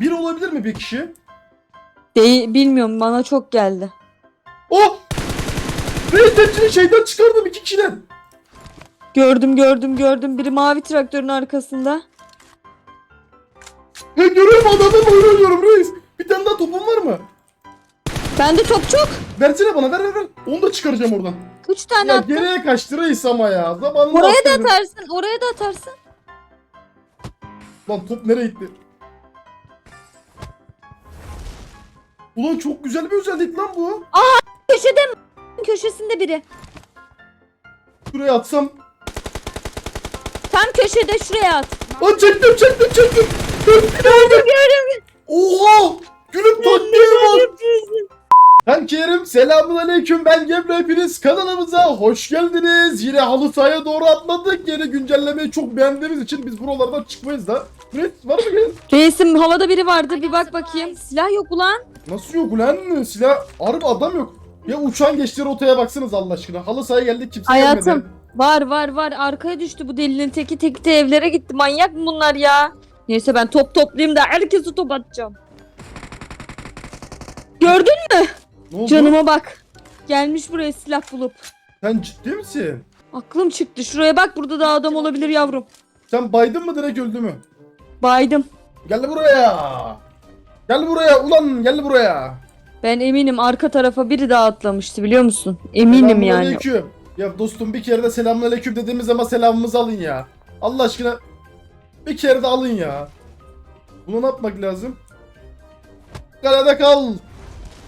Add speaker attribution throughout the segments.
Speaker 1: Bir olabilir mi bir kişi?
Speaker 2: Değil, bilmiyorum bana çok geldi.
Speaker 1: Oh! Reis'ten şeyden çıkardım iki kişiden.
Speaker 2: Gördüm gördüm gördüm. Biri mavi traktörün arkasında.
Speaker 1: Ben görüyorum adamı oynuyorum reis. Bir tane daha topun var mı?
Speaker 2: Bende top çok.
Speaker 1: Versene bana ver ver ver. Onu da çıkaracağım oradan.
Speaker 2: Üç tane
Speaker 1: Ya
Speaker 2: attım.
Speaker 1: geriye kaçtı reis ama ya. Zamanında
Speaker 2: Oraya da atarsın. Oraya da atarsın.
Speaker 1: Lan top nereye gitti? Ulan çok güzel bir özellik lan bu.
Speaker 2: Köşede? Köşesinde biri.
Speaker 1: Şuraya atsam.
Speaker 2: Tam köşede şuraya at.
Speaker 1: Lan çektim çektim çektim. Oha! Gülüm taktiğe bak. Kankilerim selamun aleyküm ben Gemre hepiniz kanalımıza hoş geldiniz. Yine halı sahaya doğru atladık. Yeni güncellemeyi çok beğendiğimiz için biz buralardan çıkmayız da. Evet var mı?
Speaker 2: Reisim havada biri vardı. Bir bak bakayım. Silah yok ulan.
Speaker 1: Nasıl yok ulan silah? Harbi adam yok. Ya uçan geçti rotaya baksanız Allah aşkına. Halı sahaya geldik kimse
Speaker 2: Hayatım.
Speaker 1: gelmedi.
Speaker 2: Var var var. Arkaya düştü bu delinin teki teki de evlere gitti. Manyak mı bunlar ya? Neyse ben top toplayayım da herkesi top atacağım. Gördün
Speaker 1: Ne oldu?
Speaker 2: canıma bak. Gelmiş buraya silah bulup.
Speaker 1: Sen ciddi misin?
Speaker 2: Aklım çıktı. Şuraya bak burada da adam olabilir yavrum.
Speaker 1: Sen baydın mı direkt öldü mü?
Speaker 2: Baydım.
Speaker 1: Gel buraya. Gel buraya ulan gel buraya.
Speaker 2: Ben eminim arka tarafa biri daha atlamıştı biliyor musun? Eminim yani.
Speaker 1: Selamünaleyküm. Ya dostum bir kere de selamünaleyküm dediğimiz zaman selamımızı alın ya. Allah aşkına bir kere de alın ya. Bunu ne yapmak lazım? Kalede kal.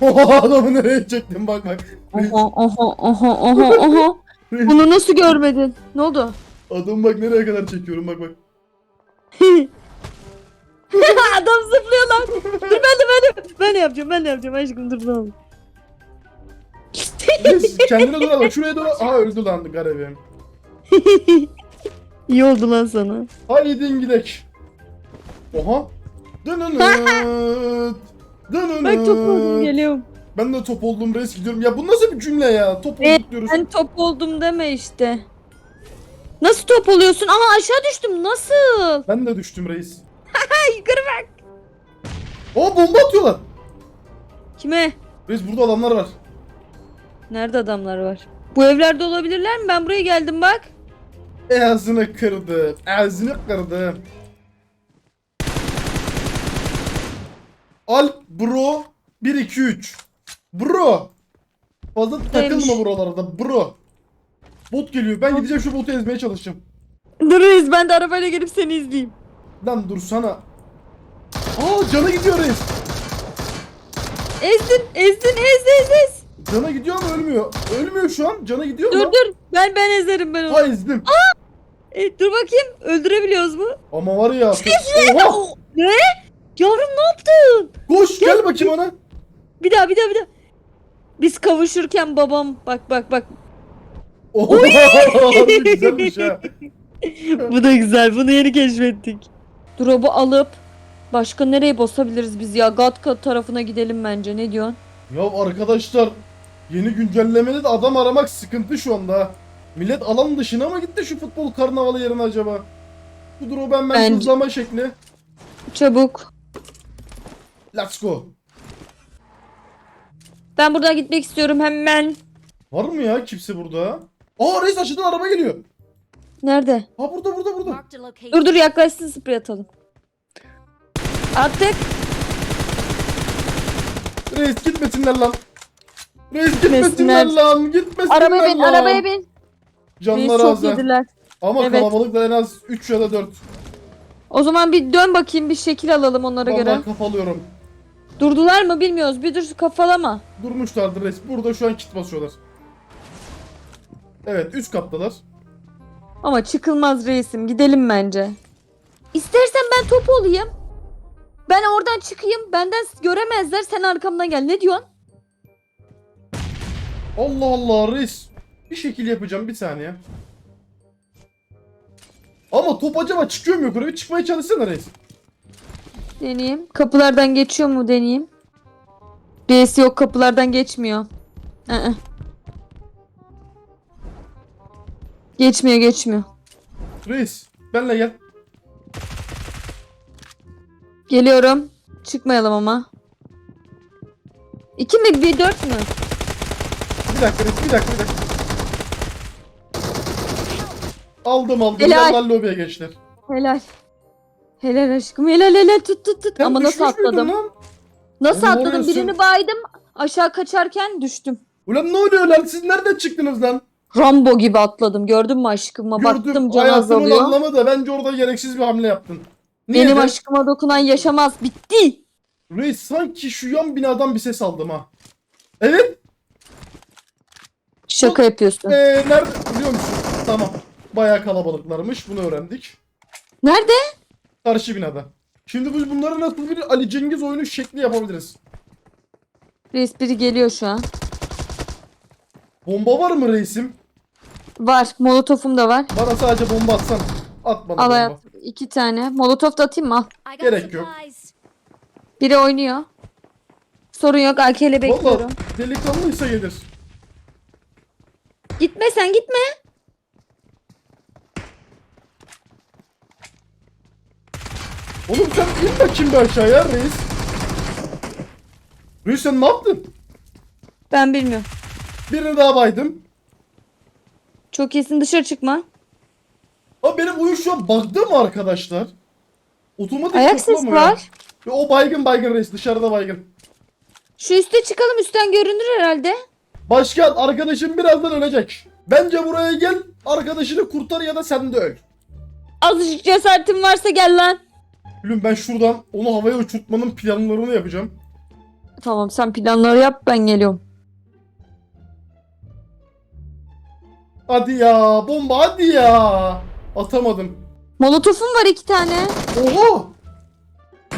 Speaker 1: Adamı nereye çektim bak bak.
Speaker 2: Oha oha oha oha oha. Bunu nasıl görmedin? Ne oldu?
Speaker 1: Adamı bak nereye kadar çekiyorum bak bak.
Speaker 2: Adam zıplıyor lan. Dur ben de ben de ben de yapacağım ben de yapacağım aşkım dur olur.
Speaker 1: Biz kendine dur bak şuraya dur. Aha öldü lan garibim.
Speaker 2: İyi oldu lan sana.
Speaker 1: Haydi gidek. Oha. Dönünüt. Dönünüt.
Speaker 2: Bak top oldum geliyorum.
Speaker 1: Ben de top oldum reis gidiyorum. Ya bu nasıl bir cümle ya? Top
Speaker 2: Evet,
Speaker 1: olduk diyoruz.
Speaker 2: Ben top oldum deme işte. Nasıl top oluyorsun? Ama aşağı düştüm nasıl?
Speaker 1: Ben de düştüm reis.
Speaker 2: Yukarı bak.
Speaker 1: Aa bomba atıyorlar.
Speaker 2: Kime?
Speaker 1: Reis burada adamlar var.
Speaker 2: Nerede adamlar var? Bu evlerde olabilirler mi? Ben buraya geldim bak.
Speaker 1: Ağzını kırdı. Ağzını kırdı. Al bro 1 2 3. Bro. Fazla takılma buralarda bro. Bot geliyor. Ben gideceğim şu botu ezmeye çalışacağım.
Speaker 2: Dur reis ben de arabayla gelip seni izleyeyim.
Speaker 1: Lan dursana. Aa canı gidiyor reis.
Speaker 2: Ezdin ezdin ez ez ez.
Speaker 1: Cana gidiyor ama ölmüyor. Ölmüyor şu an. Cana gidiyor
Speaker 2: Dur
Speaker 1: mu?
Speaker 2: dur ben ben ezerim ben onu.
Speaker 1: Ha ezdim.
Speaker 2: E, dur bakayım öldürebiliyoruz mu?
Speaker 1: Ama var ya. Oha!
Speaker 2: Ne? Yavrum ne yaptın?
Speaker 1: Koş gel bakayım ona.
Speaker 2: Bir daha bir daha bir daha. Biz kavuşurken babam bak bak bak.
Speaker 1: Oha! Güzelmiş ha.
Speaker 2: Bu da güzel bunu yeni keşfettik. Drop'u alıp başka nereye basabiliriz biz ya? Gatka tarafına gidelim bence ne diyorsun?
Speaker 1: Ya arkadaşlar yeni güncellemede de adam aramak sıkıntı şu anda. Millet alan dışına mı gitti şu futbol karnavalı yerine acaba? Bu drop'u hemen
Speaker 2: Bence-
Speaker 1: hızlama şekli.
Speaker 2: Çabuk.
Speaker 1: Let's go.
Speaker 2: Ben buradan gitmek istiyorum hemen.
Speaker 1: Var mı ya kimse burada? Aa reis aşağıdan araba geliyor.
Speaker 2: Nerede?
Speaker 1: Ha burada burada burada.
Speaker 3: Marked a location.
Speaker 2: Dur dur yaklaşsın sprey atalım. Attık.
Speaker 1: Reis gitmesinler lan. Reis
Speaker 2: Gitmesinler.
Speaker 1: gitmesinler lan. Gitmesinler
Speaker 2: Arabaya bin
Speaker 1: lan.
Speaker 2: arabaya bin. Reis
Speaker 1: Canlar
Speaker 2: çok yediler.
Speaker 1: Ama
Speaker 2: Evet.
Speaker 1: kalabalıklar en az 3 ya da 4.
Speaker 2: O zaman bir dön bakayım bir şekil alalım onlara göre.
Speaker 1: Vallahi kapalıyorum.
Speaker 2: Durdular mı bilmiyoruz. Bir dur kafalama.
Speaker 1: Durmuşlardır reis. Burada şu an kit basıyorlar. Evet üst kattalar.
Speaker 2: Ama çıkılmaz reisim. Gidelim bence. İstersen ben top olayım. Ben oradan çıkayım. Benden göremezler. Sen arkamdan gel. Ne diyorsun?
Speaker 1: Allah Allah reis. Bir şekil yapacağım bir saniye. Ama top acaba çıkıyor mu yukarı? Bir çıkmaya çalışsana reis.
Speaker 2: Deneyeyim. Kapılardan geçiyor mu deneyeyim. Reis yok kapılardan geçmiyor. Aa. Geçmiyor geçmiyor.
Speaker 1: Reis benle gel.
Speaker 2: Geliyorum. Çıkmayalım ama. İki mi bir dört mü?
Speaker 1: Bir dakika Reis bir dakika bir dakika. Aldım aldım.
Speaker 2: Helal.
Speaker 1: Yanlar lobiye geçtiler.
Speaker 2: Helal. Helal aşkım helal helal tut tut tut.
Speaker 1: Sen
Speaker 2: ama nasıl
Speaker 1: düşmüş müydün
Speaker 2: atladım?
Speaker 1: lan?
Speaker 2: Nasıl
Speaker 1: Oğlum
Speaker 2: atladım?
Speaker 1: orası-
Speaker 2: Birini baydım. Aşağı kaçarken düştüm.
Speaker 1: Ulan ne oluyor lan? Siz nereden çıktınız lan?
Speaker 2: Rambo gibi atladım. Gördün mü aşkıma? Baktım
Speaker 1: Gördüm
Speaker 2: can
Speaker 1: hayatımın
Speaker 2: azalıyor.
Speaker 1: anlamı da bence orada gereksiz bir hamle yaptın. Niye
Speaker 2: Benim
Speaker 1: de?
Speaker 2: aşkıma dokunan yaşamaz. Bitti.
Speaker 1: Reis sanki şu yan binadan bir ses aldım ha. Evet.
Speaker 2: Şaka yapıyorsun.
Speaker 1: Ee, nerede biliyor musun? Tamam. Bayağı kalabalıklarmış. Bunu öğrendik.
Speaker 2: Nerede?
Speaker 1: Karşı binada. Şimdi biz bunları nasıl bir Ali Cengiz oyunu şekli yapabiliriz?
Speaker 2: Reis biri geliyor şu an.
Speaker 1: Bomba var mı reisim?
Speaker 2: Var. Molotofum da var.
Speaker 1: Bana sadece bomba atsan. At bana
Speaker 2: Al
Speaker 1: bomba.
Speaker 2: hayat. iki tane. Molotof da atayım mı? Al.
Speaker 1: Gerek yok.
Speaker 2: Biri oynuyor. Sorun yok. AK ile bekliyorum.
Speaker 1: Valla delikanlıysa gelir.
Speaker 2: Gitme sen gitme.
Speaker 1: Oğlum sen in bakayım bir aşağıya reis. Reis sen ne yaptın?
Speaker 2: Ben bilmiyorum.
Speaker 1: Birini daha baydım.
Speaker 2: Çok iyisin dışarı çıkma.
Speaker 1: Ama benim oyun şu an bug'da mı arkadaşlar? Otomatik
Speaker 2: Ayak sesi
Speaker 1: toplamıyor.
Speaker 2: var.
Speaker 1: Ve o baygın baygın reis dışarıda baygın.
Speaker 2: Şu üste çıkalım üstten görünür herhalde.
Speaker 1: Başkan arkadaşım birazdan ölecek. Bence buraya gel arkadaşını kurtar ya da sen de öl.
Speaker 2: Azıcık cesaretin varsa gel lan.
Speaker 1: Gülüm ben şuradan onu havaya uçurtmanın planlarını yapacağım.
Speaker 2: Tamam sen planları yap ben geliyorum.
Speaker 1: Hadi ya bomba hadi ya. Atamadım.
Speaker 2: Molotofum var iki tane.
Speaker 1: Oha!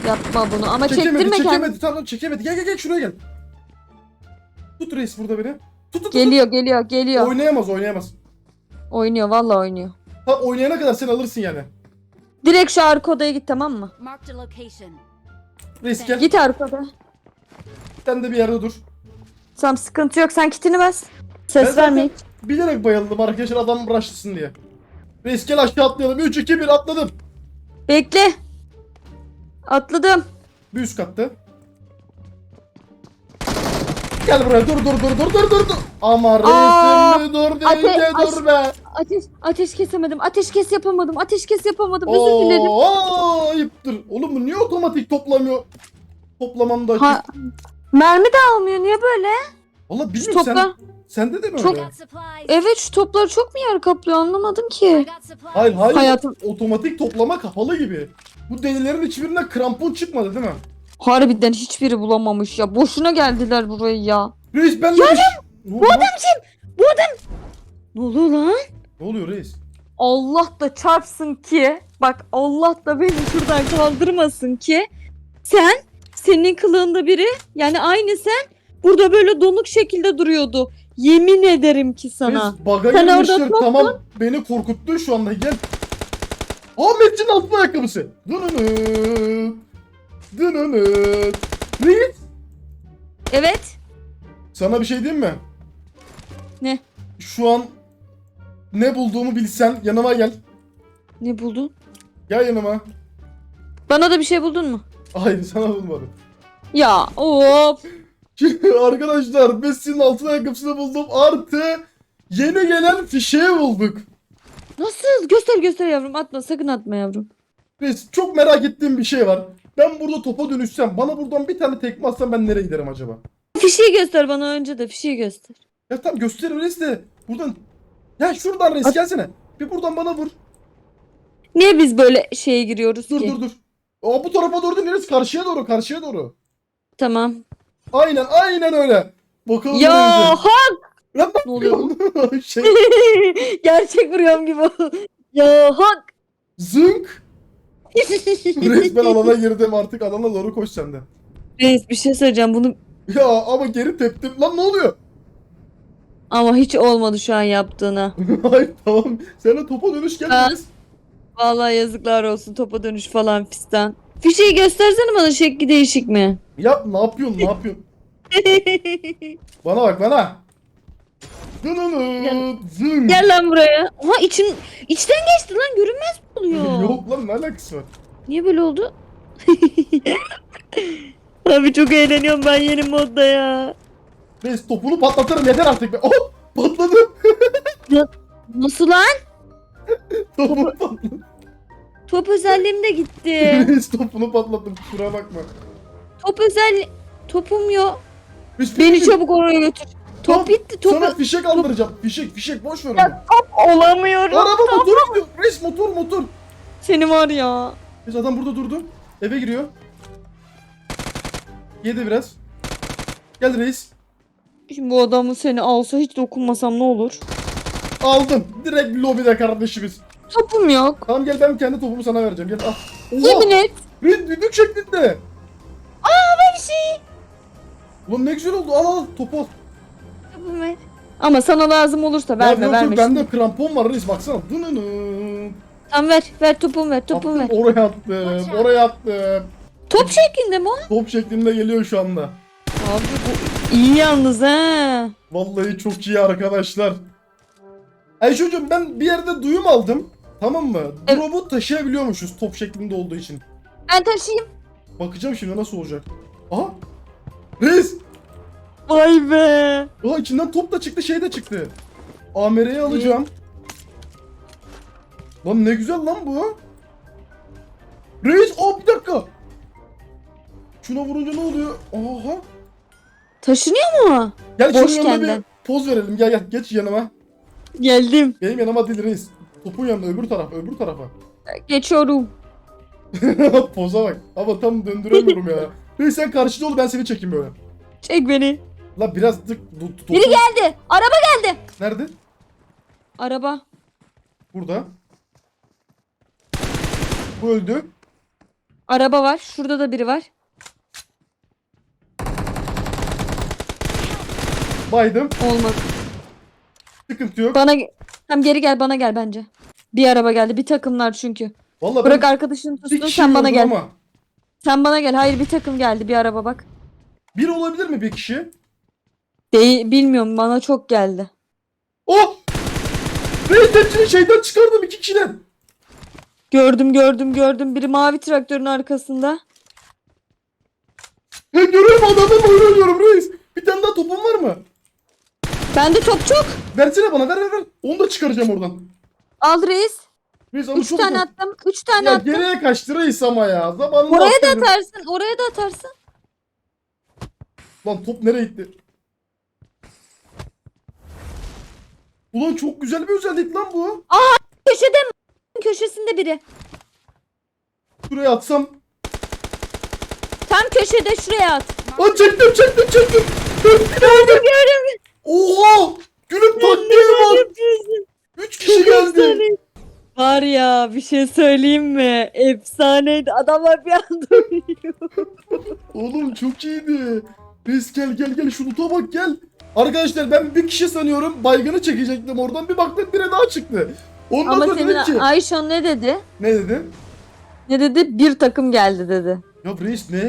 Speaker 2: Yapma bunu ama
Speaker 1: Çekemedi
Speaker 2: çektirme
Speaker 1: çekemedi
Speaker 2: kendini.
Speaker 1: tamam çekemedi. Gel gel gel şuraya gel. Tut reis burada beni. Tut tut tut.
Speaker 2: Geliyor geliyor geliyor.
Speaker 1: Oynayamaz oynayamaz.
Speaker 2: Oynuyor vallahi oynuyor.
Speaker 1: Tam oynayana kadar sen alırsın yani.
Speaker 2: Direkt şu arka odaya git tamam mı?
Speaker 3: Marked a location.
Speaker 1: Reis gel.
Speaker 2: Git arka odaya.
Speaker 1: Sen de bir yerde dur.
Speaker 2: Tamam sıkıntı yok sen kitini bas.
Speaker 1: Ben
Speaker 2: Ses
Speaker 1: zaten
Speaker 2: verme hiç.
Speaker 1: Bilerek bayıldım arkadaşlar adam rushlasın diye. Reis gel aşağı atlayalım. 3 2 1 atladım.
Speaker 2: Bekle. Atladım.
Speaker 1: Bir üst katta. Gel buraya dur dur dur dur dur dur dur. Ama
Speaker 2: Aa,
Speaker 1: dur
Speaker 2: ate-
Speaker 1: deyince
Speaker 2: aş-
Speaker 1: dur be.
Speaker 2: Ateş ateş kesemedim. Ateş kes yapamadım. Ateş kes yapamadım. Özür dilerim.
Speaker 1: Oo, ayıptır. Oğlum bu niye otomatik toplamıyor? Toplamamda.
Speaker 2: Ha, mermi de almıyor. Niye böyle?
Speaker 1: Valla
Speaker 2: Şu
Speaker 1: bilmiyorum sen. Sende de mi
Speaker 2: Çok-. Evet şu topları çok mu yer kaplıyor anlamadım ki.
Speaker 1: Hayır hayır.
Speaker 2: Hayatım-
Speaker 1: Otomatik toplama kapalı gibi. Bu delilerin hiçbirinden krampon çıkmadı değil mi?
Speaker 2: Harbiden hiçbiri bulamamış ya. Boşuna geldiler buraya ya.
Speaker 1: Reis ben de... Ne, oldu
Speaker 2: Bu
Speaker 1: lan?
Speaker 2: adam kim? Bu adam. Ne oluyor lan?
Speaker 1: ne oluyor reis?
Speaker 2: Allah da çarpsın ki. Bak Allah da beni şuradan kaldırmasın ki. Sen senin kılığında biri yani aynı sen burada böyle donuk şekilde duruyordu. Yemin ederim ki sana.
Speaker 1: Reis baga
Speaker 2: Sen orada
Speaker 1: girmişler
Speaker 2: topla.
Speaker 1: tamam. Beni korkuttun şu anda gel. Ahmet'in altın ayakkabısı. Dınınıt. Dınınıt. Reis.
Speaker 2: Evet.
Speaker 1: Sana bir şey diyeyim mi?
Speaker 2: Ne?
Speaker 1: Şu an ne bulduğumu bilsen yanıma gel.
Speaker 2: Ne buldun?
Speaker 1: Gel yanıma.
Speaker 2: Bana da bir şey buldun mu?
Speaker 1: Hayır sana bulmadım.
Speaker 2: Ya of.
Speaker 1: Arkadaşlar Messi'nin altın ayakkabısını buldum. Artı yeni gelen fişeği bulduk.
Speaker 2: Nasıl? Göster göster yavrum. Atma sakın atma yavrum.
Speaker 1: Reis çok merak ettiğim bir şey var. Ben burada topa dönüşsem bana buradan bir tane tekme atsan ben nereye giderim acaba?
Speaker 2: Fişeği göster bana önce de fişeği göster.
Speaker 1: Ya tamam göster reis de buradan. Ya şuradan reis
Speaker 2: At-
Speaker 1: gelsene. Bir buradan bana vur.
Speaker 2: Niye biz böyle şeye giriyoruz
Speaker 1: Dur
Speaker 2: ki?
Speaker 1: dur dur. Aa, bu tarafa doğru değil reis karşıya doğru karşıya doğru.
Speaker 2: Tamam.
Speaker 1: Aynen aynen öyle. Bakalım
Speaker 2: Ya hak.
Speaker 1: Lan
Speaker 2: Ne oluyor
Speaker 1: şey
Speaker 2: Gerçek vuruyorum gibi. Ya hak.
Speaker 1: zınk. Resmen alana girdim artık alana doğru koş sen de.
Speaker 2: Reis bir şey söyleyeceğim bunu
Speaker 1: Ya ama geri teptim. Lan ne oluyor?
Speaker 2: ama hiç olmadı şu an yaptığına.
Speaker 1: Hayır tamam. Sen de topa dönüş gel
Speaker 2: Ha.
Speaker 1: reis.
Speaker 2: Vallahi yazıklar olsun topa dönüş falan fistan. Fişeği göstersene bana şekli değişik mi?
Speaker 1: Yap ne yapıyorsun ne yapıyorsun? Bana bak bana. Dınınıt, zın.
Speaker 2: Gel lan buraya. Aha için içten geçti lan görünmez mi oluyor?
Speaker 1: Yok lan ne alakası var?
Speaker 2: Niye böyle oldu? Abi çok eğleniyorum ben yeni modda ya.
Speaker 1: Reis topunu patlatırım yeter artık be. Oh patladı.
Speaker 2: Nasıl lan?
Speaker 1: Topunu patladı.
Speaker 2: Top özelliğim de gitti.
Speaker 1: Topunu patlattım kusura bakma.
Speaker 2: Top özelli... Topum yok.
Speaker 1: Reis,
Speaker 2: Beni
Speaker 1: fişek-
Speaker 2: çabuk oraya götür. Top
Speaker 1: Top,
Speaker 2: bitti. Top
Speaker 1: Sana fişek aldıracağım. Fişek fişek boş ver onu.
Speaker 2: Ya, olamıyorum.
Speaker 1: Araba motor gidiyor. Reis motor motor.
Speaker 2: Seni var ya.
Speaker 1: Reis adam burada durdu. Eve giriyor. Yedi biraz. Gel reis.
Speaker 2: Şimdi bu adamı seni alsa hiç dokunmasam ne olur?
Speaker 1: Aldım. Direkt lobide kardeşimiz.
Speaker 2: Topum yok.
Speaker 1: Tamam gel ben kendi topumu sana vereceğim. Gel al.
Speaker 2: Yemin et.
Speaker 1: Reis düdük şeklinde.
Speaker 2: Bir şey.
Speaker 1: Ulan ne güzel oldu. Al al topu al.
Speaker 2: Topum ver. Ama sana lazım olursa verme
Speaker 1: yok,
Speaker 2: verme.
Speaker 1: yok, bende krampon var reis baksana. Dınını.
Speaker 2: Tamam ver. Ver topumu ver. Topumu ver.
Speaker 1: Oraya attım. Oraya attım.
Speaker 2: Top şeklinde mi o?
Speaker 1: Top şeklinde geliyor şu anda.
Speaker 2: Abi bu iyi yalnız ha.
Speaker 1: Vallahi çok iyi arkadaşlar. Ayşe'cim ben bir yerde duyum aldım. Tamam mı?
Speaker 2: Evet.
Speaker 1: Drop'u taşıyabiliyormuşuz top şeklinde olduğu için.
Speaker 2: Ben taşıyayım.
Speaker 1: Bakacağım şimdi nasıl olacak. Aha! Reis!
Speaker 2: Vay be.
Speaker 1: Aa içinden top da çıktı şey de çıktı. AMR'yi alacağım. Lan ne güzel lan bu. Reis aa bir dakika. Şuna vurunca ne oluyor? Aha.
Speaker 2: Taşınıyor mu?
Speaker 1: Gel şunun
Speaker 2: Boş
Speaker 1: yanına
Speaker 2: kendin.
Speaker 1: bir poz verelim. Gel gel geç yanıma.
Speaker 2: Geldim.
Speaker 1: Benim yanıma değil reis. Topun yanına öbür taraf öbür tarafa.
Speaker 2: Geçiyorum.
Speaker 1: Poza bak. Ama tam döndüremiyorum ya. Reis sen karşıda ol ben seni çekeyim böyle.
Speaker 2: Çek beni.
Speaker 1: La biraz topu-
Speaker 2: Biri geldi. Araba geldi.
Speaker 1: Nerede?
Speaker 2: Araba.
Speaker 1: Burada. Bu öldü.
Speaker 2: Araba var. Şurada da biri var.
Speaker 1: Baydım.
Speaker 2: Olmadı.
Speaker 1: Sıkıntı yok.
Speaker 2: Bana Tam geri gel bana gel bence. Bir araba geldi. Bir takımlar çünkü.
Speaker 1: Vallahi
Speaker 2: Bırak arkadaşını tutsun sen bana gel.
Speaker 1: Ama.
Speaker 2: Sen bana gel. Hayır bir takım geldi. Bir araba bak.
Speaker 1: Bir olabilir mi bir kişi?
Speaker 2: Değil, bilmiyorum bana çok geldi.
Speaker 1: Oh! Reis hepsini şeyden çıkardım iki kişiden.
Speaker 2: Gördüm gördüm gördüm. Biri mavi traktörün arkasında.
Speaker 1: He görüyorum adamı oynuyorum reis. Bir tane daha topun var mı?
Speaker 2: Bende top çok.
Speaker 1: Versene bana ver ver ver. Onu da çıkaracağım oradan.
Speaker 2: Al reis.
Speaker 1: Reis ama
Speaker 2: Üç
Speaker 1: çok
Speaker 2: tane attım. Üç tane
Speaker 1: Ya
Speaker 2: attım.
Speaker 1: geriye kaçtı reis ama ya. Zamanında
Speaker 2: Oraya da atarsın. Oraya da atarsın.
Speaker 1: Lan top nereye gitti? Ulan çok güzel bir özellik lan bu.
Speaker 2: Köşede mi? Köşesinde biri.
Speaker 1: Şuraya atsam.
Speaker 2: Tam köşede şuraya at.
Speaker 1: Aa çektim çektim çektim.
Speaker 2: Gördüm gördüm.
Speaker 1: Oha! Gülüm taktiğe bak. Üç kişi geldi.
Speaker 2: Var ya bir şey söyleyeyim mi? Efsaneydi. Adamlar bir anda uyuyor.
Speaker 1: Oğlum çok iyiydi. Reis gel gel gel şu loot'a bak gel. Arkadaşlar ben bir kişi sanıyorum baygını çekecektim oradan bir baktım biri daha çıktı. Ondan
Speaker 2: Ama
Speaker 1: sonra dedim ki.
Speaker 2: senin Ayşon ne dedi?
Speaker 1: Ne dedi?
Speaker 2: Ne dedi? Bir takım geldi dedi.
Speaker 1: Ya reis ne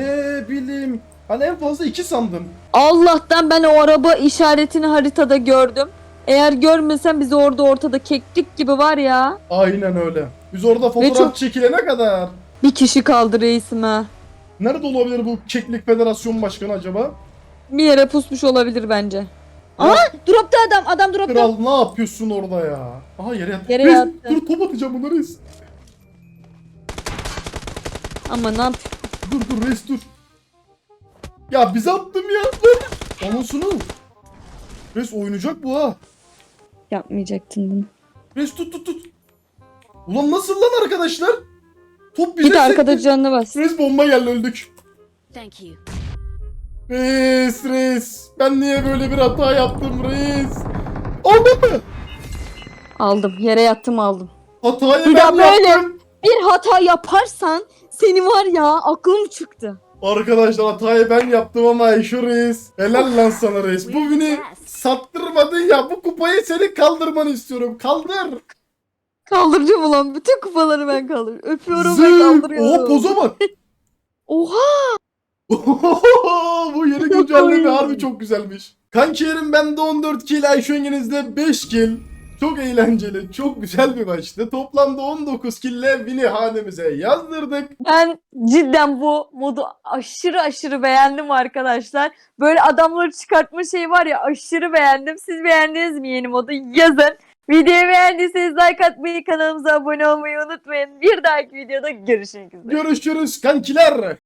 Speaker 1: bileyim. Hani en fazla iki sandım.
Speaker 2: Allah'tan ben o araba işaretini haritada gördüm. Eğer görmesem bizi orada ortada keklik gibi var ya.
Speaker 1: Aynen öyle. Biz orada fotoğraf
Speaker 2: çok-
Speaker 1: çekilene kadar.
Speaker 2: Bir kişi kaldı reisime.
Speaker 1: Nerede olabilir bu Keklik Federasyon Başkanı acaba?
Speaker 2: Bir yere pusmuş olabilir bence. Dropta adam. Adam dropta.
Speaker 1: Kral ne yapıyorsun orada ya? Aha yere yat.
Speaker 2: Yere
Speaker 1: Reis,
Speaker 2: yattı.
Speaker 1: Dur top atacağım bunları reis.
Speaker 2: Ama ne yap?
Speaker 1: Dur dur reis dur. Ya bize attım ya. Lan. Anasını. Reis oynayacak bu ha.
Speaker 2: Yapmayacaktın bunu.
Speaker 1: Reis tut tut tut. Ulan nasıl lan arkadaşlar? Top bize
Speaker 2: Git arkada
Speaker 1: sekti.
Speaker 2: canına bas.
Speaker 1: Reis bomba geldi öldük.
Speaker 3: Thank you.
Speaker 1: Reis reis. Ben niye böyle bir hata yaptım reis? Aldın mı?
Speaker 2: Aldım. Yere yattım aldım.
Speaker 1: Hatayı
Speaker 2: Bir
Speaker 1: ben
Speaker 2: daha böyle.
Speaker 1: yaptım.
Speaker 2: Bir hata yaparsan seni var ya aklım çıktı.
Speaker 1: Arkadaşlar hatayı ben yaptım ama şu reis. Helal lan sana reis. Bu beni sattırmadın ya. Bu kupayı senin kaldırmanı istiyorum. Kaldır.
Speaker 2: Kaldıracağım ulan. Bütün kupaları ben kaldır. Öpüyorum ve kaldırıyorum.
Speaker 1: Oha poza bak.
Speaker 2: Oha.
Speaker 1: Bu yeni güncelleme harbi çok güzelmiş. Kankilerim bende 14 kill, Ayşengenizde 5 kill. Çok eğlenceli, çok güzel bir maçtı. Toplamda 19 kille Vini hanemize yazdırdık.
Speaker 2: Ben cidden bu modu aşırı aşırı beğendim arkadaşlar. Böyle adamları çıkartma şeyi var ya aşırı beğendim. Siz beğendiniz mi yeni modu? Yazın. Videoyu beğendiyseniz like atmayı, kanalımıza abone olmayı unutmayın. Bir dahaki videoda görüşmek üzere.
Speaker 1: Görüşürüz kankiler.